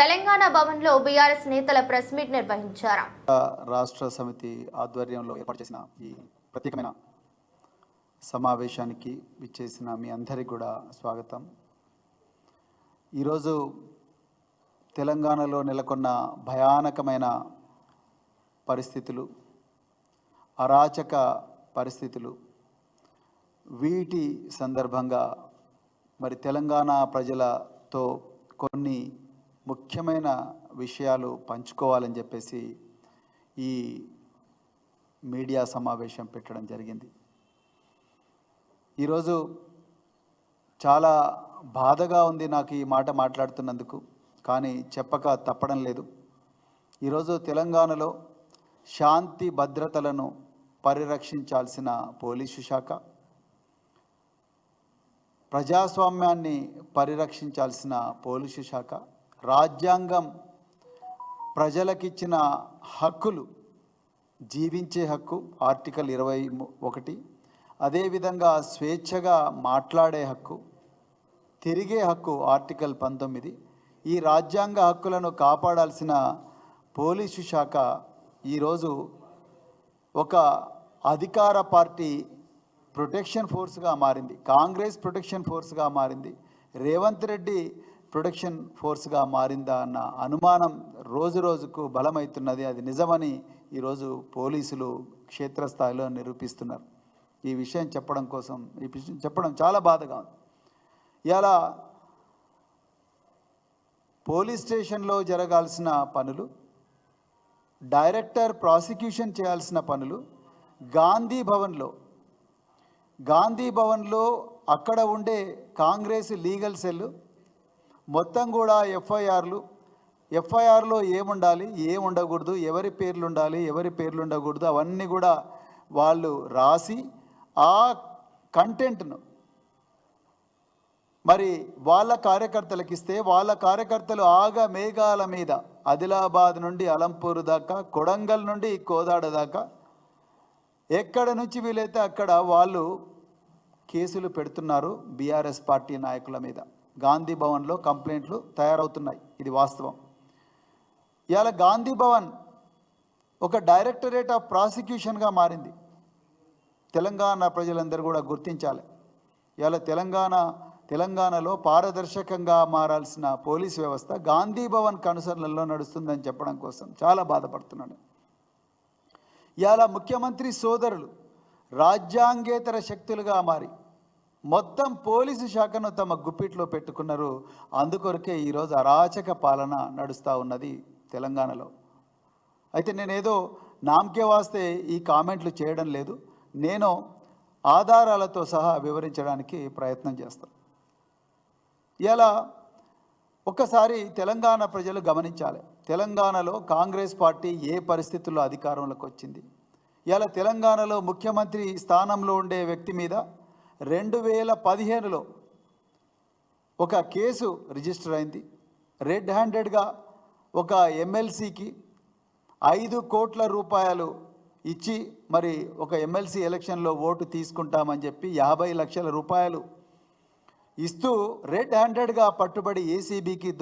తెలంగాణ భవన్లో బీఆర్ఎస్ నేతల press meet నిర్వహించారు. రాష్ట్ర సమితి ఆధ్వర్యంలో ఏర్పాటు చేసిన ఈ ప్రత్యేకమైన సమావేశానికి విచ్చేసిన మీ అందరికి కూడా స్వాగతం. ఈరోజు తెలంగాణలో నెలకొన్న భయానకమైన పరిస్థితులు అరాచక పరిస్థితులు వీటి సందర్భంగా మరి తెలంగాణ ప్రజలతో కొన్ని ముఖ్యమైన విషయాలు పంచుకోవాలని చెప్పేసి ఈ మీడియా సమావేశం పెట్టడం జరిగింది. ఈరోజు చాలా బాధగా ఉంది నాకు ఈ మాట మాట్లాడుతున్నందుకు కానీ చెప్పక తప్పడం లేదు. ఈరోజు తెలంగాణలో శాంతి భద్రతలను పరిరక్షించాల్సిన పోలీసు శాఖ ప్రజాస్వామ్యాన్ని పరిరక్షించాల్సిన పోలీసు శాఖ రాజ్యాంగం ప్రజలకిచ్చిన హక్కులు జీవించే హక్కు ఆర్టికల్ ఇరవై ఒకటి. అదేవిధంగా స్వేచ్ఛగా మాట్లాడే హక్కు తిరిగే హక్కు ఆర్టికల్ పంతొమ్మిది. ఈ రాజ్యాంగ హక్కులను కాపాడాల్సిన పోలీసు శాఖ ఈరోజు ఒక అధికార పార్టీ ప్రొటెక్షన్ ఫోర్స్గా మారింది. కాంగ్రెస్ ప్రొటెక్షన్ ఫోర్స్గా మారింది. రేవంత్ రెడ్డి ప్రొడక్షన్ ఫోర్స్గా మారిందా అన్న అనుమానం రోజు రోజుకు బలమవుతున్నది అది నిజమని ఈరోజు పోలీసులు క్షేత్రస్థాయిలో నిరూపిస్తున్నారు. ఈ విషయం చెప్పడం కోసం ఈ విషయం చెప్పడం చాలా బాధగా ఉంది. ఇలా పోలీస్ స్టేషన్లో జరగాల్సిన పనులు డైరెక్టర్ ప్రాసిక్యూషన్ చేయాల్సిన పనులు గాంధీ భవన్లో గాంధీ భవన్లో అక్కడ ఉండే కాంగ్రెస్ లీగల్ సెల్ మొత్తం కూడా ఎఫ్ఐఆర్లు ఎఫ్ఐఆర్లో ఏముండాలి ఏం ఉండకూడదు ఎవరి పేర్లు ఉండాలి ఎవరి పేర్లు ఉండకూడదు అవన్నీ కూడా వాళ్ళు రాసి ఆ కంటెంట్ను మరి వాళ్ళ కార్యకర్తలకు ఇస్తే వాళ్ళ కార్యకర్తలు ఆగ మేఘాల మీద ఆదిలాబాద్ నుండి అలంపూర్ దాకా కొడంగల్ నుండి కోదాడ దాకా ఎక్కడ నుంచి వీలైతే అక్కడ వాళ్ళు కేసులు పెడుతున్నారు బీఆర్ఎస్ పార్టీ నాయకుల మీద. గాంధీ భవన్లో కంప్లైంట్లు తయారవుతున్నాయి. ఇది వాస్తవం. ఇవాళ గాంధీ భవన్ ఒక డైరెక్టరేట్ ఆఫ్ ప్రాసిక్యూషన్గా మారింది. తెలంగాణ ప్రజలందరూ కూడా గుర్తించాలి. ఇవాళ తెలంగాణ తెలంగాణలో పారదర్శకంగా మారాల్సిన పోలీస్ వ్యవస్థ గాంధీ భవన్ కనుసరణలో నడుస్తుందని చెప్పడం కోసం చాలా బాధపడుతున్నాడు ఇవాళ ముఖ్యమంత్రి సోదరులు రాజ్యాంగేతర శక్తులుగా మారి మొత్తం పోలీసు శాఖను తమ గుప్పిట్లో పెట్టుకున్నారు. అందుకొరకే ఈరోజు అరాచక పాలన నడుస్తూ ఉన్నది తెలంగాణలో. అయితే నేనేదో నామకే వాస్తే ఈ కామెంట్లు చేయడం లేదు. నేను ఆధారాలతో సహా వివరించడానికి ప్రయత్నం చేస్తాను ఇలా ఒక్కసారి తెలంగాణ ప్రజలు గమనించాలి. తెలంగాణలో కాంగ్రెస్ పార్టీ ఏ పరిస్థితుల్లో అధికారంలోకి వచ్చింది? ఇలా తెలంగాణలో ముఖ్యమంత్రి స్థానంలో ఉండే వ్యక్తి మీద రెండు వేల పదిహేనులో ఒక కేసు రిజిస్టర్ అయింది. రెడ్ హ్యాండెడ్గా ఒక ఎమ్మెల్సీకి ఐదు కోట్ల రూపాయలు ఇచ్చి మరి ఒక ఎమ్మెల్సీ ఎలక్షన్లో ఓటు తీసుకుంటామని చెప్పి యాభై లక్షల రూపాయలు ఇస్తూ రెడ్ హ్యాండెడ్గా పట్టుబడి ఏసీబీకి